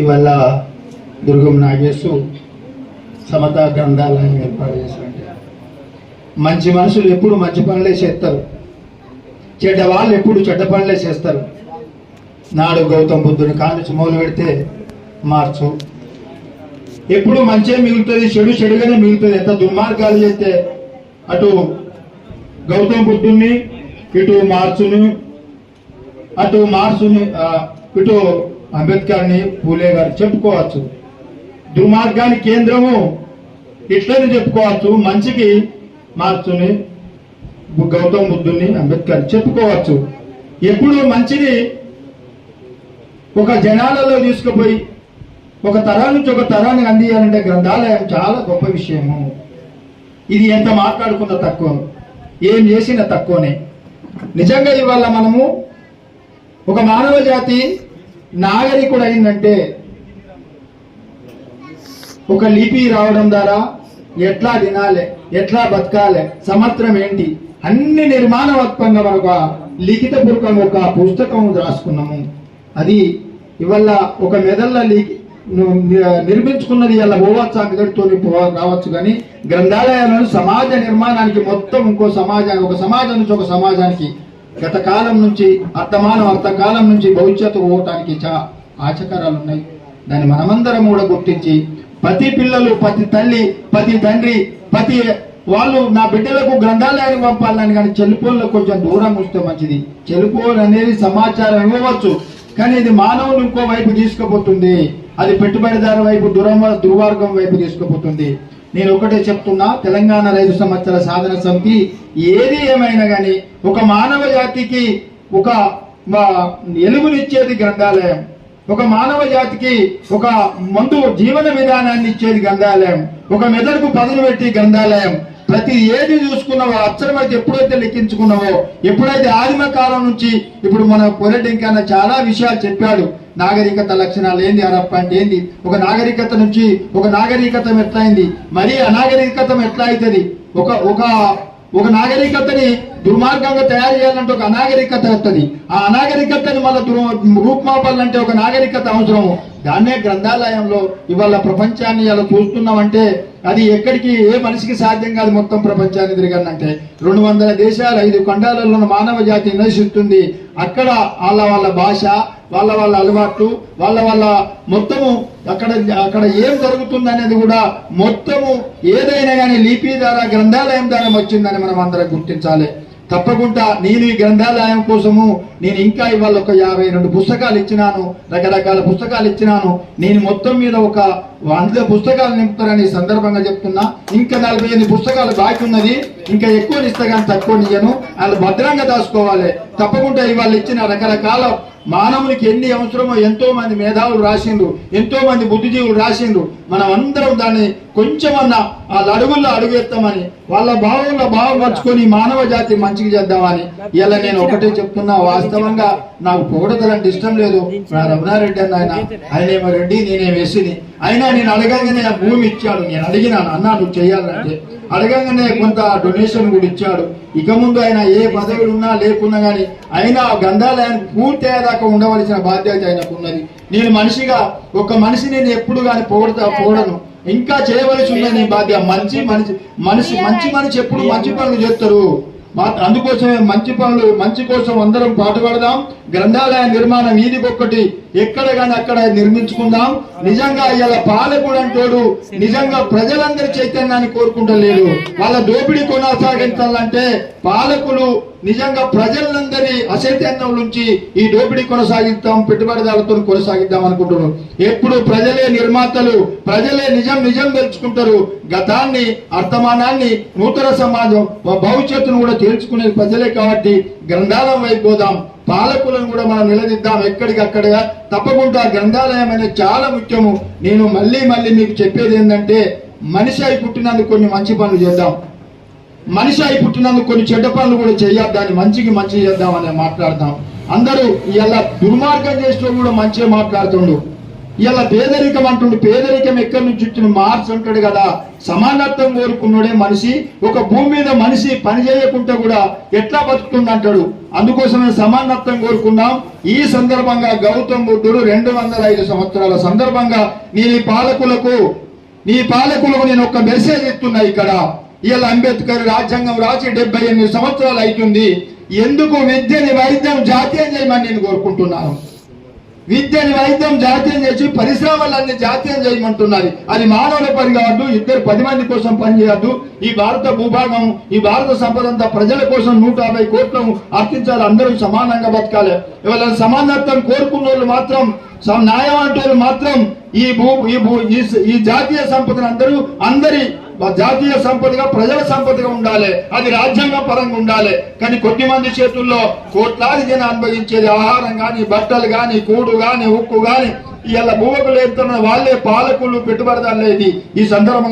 ఇవల్ల దుర్గం నాగేశు సమతా గ్రంథాలయం ఏర్పాటు చేసినట్టు. మంచి మనుషులు ఎప్పుడు మంచి పనులే చేస్తారు. చెడ్డ వాళ్ళు ఎప్పుడు చెడ్డ పనులే చేస్తారు. నాడు గౌతమ బుద్ధుని కానుంచి మొదలు పెడితే మార్చు. ఎప్పుడు మంచే మిగులుతుంది చెడు చెడుగానే మిగులుతుంది. ఎంత దుర్మార్గాలు చేస్తే అటు గౌతమ బుద్ధుని ఇటు మార్చుని అటు మార్చుని ఇటు అంబేద్కర్ని పూలే గారు చెప్పుకోవచ్చు. దుర్మార్గానికి కేంద్రము ఇట్లని చెప్పుకోవచ్చు. మంచికి మార్చుని గౌతమ బుద్ధుని అంబేద్కర్ చెప్పుకోవచ్చు. ఎప్పుడు మంచిని ఒక జనాలలో తీసుకుపోయి ఒక తరం నుంచి ఒక తరాన్ని అందియాలంటే గ్రంథాలయం చాలా గొప్ప విషయము. ఇది ఎంత మాట్లాడుకున్న తక్కువ ఏం చేసిన తక్కువనే. నిజంగా ఇవాళ మనము ఒక మానవ జాతి నాగరికుడు అయిందంటే ఒక లిపి రావడం ద్వారా ఎట్లా తినాలి ఎట్లా బతకాలి సమత్రం ఏంటి? అన్ని నిర్మాణవత్వంగా మన ఒక లిఖిత పూర్వకం ఒక పుస్తకం రాసుకున్నాము. అది ఇవల్ల ఒక మెదళ్ళ లిఖి నిర్మించుకున్నది ఇలా పోవచ్చు అంగడితో కావచ్చు కానీ గ్రంథాలయాలను సమాజ నిర్మాణానికి మొత్తం ఇంకో సమాజానికి ఒక సమాజం నుంచి ఒక సమాజానికి గత కాలం నుంచి అర్థమానం అర్థకాలం నుంచి భవిష్యత్తు పోవటానికి చా ఆచకారాలు ఉన్నాయి దాన్ని మనమందరం కూడా గుర్తించి ప్రతి పిల్లలు ప్రతి తల్లి ప్రతి తండ్రి ప్రతి వాళ్ళు నా బిడ్డలకు గ్రంథాలయానికి పంపాలని కానీ చెల్లిపోలకు కొంచెం దూరం ఉంచితే మంచిది. చెలుపోలు అనేది సమాచారం ఇవ్వవచ్చు. కానీ ఇది మానవులు ఇంకో వైపు తీసుకుపోతుంది. అది పెట్టుబడిదారు వైపు దురమ దుర్మార్గం వైపు తీసుకుపోతుంది. నేను ఒకటే చెప్తున్నా తెలంగాణ రైతు సంవత్సర సాధన సమితి ఏది ఏమైనా కానీ ఒక మానవ జాతికి ఒక ఎలుగునిచ్చేది గ్రంథాలయం. ఒక మానవ జాతికి ఒక మందు జీవన విధానాన్ని ఇచ్చేది గ్రంథాలయం. ఒక మెదడుకు పదలు పెట్టి గ్రంథాలయం. ప్రతి ఏది చూసుకున్నావో అక్షరమైతే ఎప్పుడైతే లెక్కించుకున్నావో ఎప్పుడైతే ఆదిమ కాలం నుంచి ఇప్పుడు మన పొలిటికన్నా చాలా విషయాలు చెప్పాడు. నాగరికత లక్షణాలు ఏంది అరప్ప అంటే ఏంది? ఒక నాగరికత నుంచి ఒక నాగరికతం ఎట్లయింది? మరీ అనాగరికతం ఎట్లా అవుతుంది ఒక ఒక ఒక నాగరికతని దుర్మార్గంగా తయారు చేయాలంటే ఒక అనాగరికత వస్తుంది. ఆ అనాగరికతని మళ్ళీ రూపుమాపాలంటే ఒక నాగరికత అవసరము. దాన్నే గ్రంథాలయంలో ఇవాళ ప్రపంచాన్ని ఇలా చూస్తున్నామంటే అది ఎక్కడికి ఏ మనిషికి సాధ్యం కాదు మొత్తం ప్రపంచాన్ని తిరగాలంటే రెండు వందల దేశాలు ఐదు ఖండాలలో ఉన్న మానవ జాతి నివసిస్తుంది. అక్కడ వాళ్ళ వాళ్ళ భాష వాళ్ళ వాళ్ళ అలవాట్లు వాళ్ళ వాళ్ళ మొత్తము అక్కడ అక్కడ ఏం జరుగుతుంది అనేది కూడా మొత్తము ఏదైనా కానీ లిపి ద్వారా గ్రంథాలయం ద్వారా వచ్చిందని మనం అందరం గుర్తించాలి. తప్పకుండా నేను ఈ గ్రంథాలయం కోసము నేను ఇంకా ఇవాళ ఒక యాభై రెండు పుస్తకాలు ఇచ్చినాను రకరకాల పుస్తకాలు ఇచ్చినాను. నేను మొత్తం మీద ఒక వంద పుస్తకాలు నింపుతారని సందర్భంగా చెప్తున్నా. ఇంకా నలభై ఎనిమిది పుస్తకాలు బాకీ ఉన్నది. ఇంకా ఎక్కువ ఇస్తా కానీ తక్కువ నియను వాళ్ళు భద్రంగా దాచుకోవాలి. తప్పకుండా ఇవాళ ఇచ్చిన రకరకాల మానవునికి ఎన్ని అవసరమో ఎంతో మంది మేధావులు రాసిండ్రు ఎంతో మంది బుద్ధిజీవులు రాసిండ్రు. మనం అందరం దాన్ని కొంచెమన్నా వాళ్ళ అడుగుల్లో అడుగేస్తామని వాళ్ళ భావంలో భావపరచుకొని మానవ జాతి మంచిగా చేద్దామని. ఇలా నేను ఒకటే చెప్తున్నా వాస్తవంగా నాకు పొగడతలంటే ఇష్టం లేదు. నా రమణారెడ్డి అన్న ఆయన ఆయనేమో రెడ్డి నేనే వేసిని అయినా నేను అడగంగానే ఆ భూమి ఇచ్చాడు. నేను అడిగినాను అన్నా నువ్వు చేయాలంటే. అడగంగానే కొంత డొనేషన్ కూడా ఇచ్చాడు. ఇక ముందు ఆయన ఏ పదవులు ఉన్నా లేకున్నా గానీ అయినా ఆ పూర్తి అయ్యేదాకా ఉండవలసిన బాధ్యత ఆయనకు ఉన్నది. నేను మనిషిగా ఒక మనిషి నేను ఎప్పుడు కానీ పొగడతా పోడను ఇంకా చేయవలసి ఉన్నది నీ బాధ్యత. మంచి మనిషి మనిషి మంచి మనిషి ఎప్పుడు మంచి పనులు చేస్తారు. అందుకోసమే మంచి పనులు మంచి కోసం అందరం పాటుపడదాం. గ్రంథాలయ నిర్మాణం ఇది ఒక్కటి. ఎక్కడ కానీ అక్కడ నిర్మించుకుందాం. నిజంగా ఇలా పాలకుడు అంటోడు నిజంగా ప్రజలందరి చైతన్యాన్ని కోరుకుంటలేడు. వాళ్ళ దోపిడీ కొనసాగించాలంటే పాలకులు నిజంగా ప్రజలందరి అచైతన్యం నుంచి ఈ దోపిడీ కొనసాగిద్దాం పెట్టుబడిదారులతో కొనసాగిద్దాం అనుకుంటున్నాం ఎప్పుడు ప్రజలే నిర్మాతలు ప్రజలే నిజం నిజం తెలుసుకుంటారు. గతాన్ని అర్థమానాన్ని నూతన సమాజం భవిష్యత్తును కూడా తేల్చుకునేది ప్రజలే కాబట్టి గ్రంథాలయం వైపు పోదాం. పాలకులను కూడా మనం నిలదీద్దాం. ఎక్కడికక్కడ తప్పకుండా గ్రంథాలయం అనేది చాలా ముఖ్యము. నేను మళ్ళీ మళ్ళీ మీకు చెప్పేది ఏంటంటే మనిషి అయి పుట్టినందుకు కొన్ని మంచి పనులు చేద్దాం. మనిషి అయి పుట్టినందుకు కొన్ని చెడ్డ పనులు కూడా చేయొద్దాన్ని మంచికి మంచి చేద్దామని మాట్లాడదాం అందరూ ఇలా దుర్మార్గం చేసిన కూడా మంచిగా మాట్లాడుతుండు. ఇలా పేదరికం అంటుండు. పేదరికం ఎక్కడి నుంచి వచ్చిన మార్క్స్ అంటాడు కదా. సమానత్వం కోరుకున్నాడే మనిషి ఒక భూమి మీద మనిషి పని చేయకుంటే కూడా ఎట్లా బతుకుతుంది అంటాడు. అందుకోసమే సమానత్వం కోరుకున్నాం. ఈ సందర్భంగా గౌతమ్ బుద్ధుడు రెండు వందల ఐదు సంవత్సరాల సందర్భంగా నీ పాలకులకు నీ పాలకులకు నేను ఒక మెసేజ్ ఇస్తున్నా ఇక్కడ. ఇలా అంబేద్కర్ రాజ్యాంగం రాసి డెబ్బై ఎనిమిది సంవత్సరాలు అవుతుంది. ఎందుకు విద్యని వైద్యం జాతీయం చేయమని నేను కోరుకుంటున్నాను. విద్యని వైద్యం జాతీయం చేసి పరిశ్రమలన్నీ జాతీయం చేయమంటున్నది అది మానవుల పని కావద్దు ఇద్దరు పది మంది కోసం పనిచేయద్దు ఈ భారత భూభాగం ఈ భారత సంపద అంతా ప్రజల కోసం నూట యాభై కోట్లను అర్పించాలి అందరూ సమానంగా బతకాలి. ఇవాళ సమానత్వం కోరుకున్న వాళ్ళు మాత్రం న్యాయం అంటే మాత్రం ఈ భూ ఈ ఈ జాతీయ సంపదను అందరూ అందరి జాతీయ సంపదగా ప్రజల సంపదగా ఉండాలి. అది రాజ్యాంగ పరంగా ఉండాలి. కానీ కొద్ది మంది చేతుల్లో కోట్లాది జనం అనుభవించేది ఆహారం కానీ బట్టలు గాని కూడు గాని ఉక్కు కానీ ఇలా భూమకులు ఎత్తున్న వాళ్ళే పాలకులు పెట్టుబడిదారులు ఇది. ఈ సందర్భంగా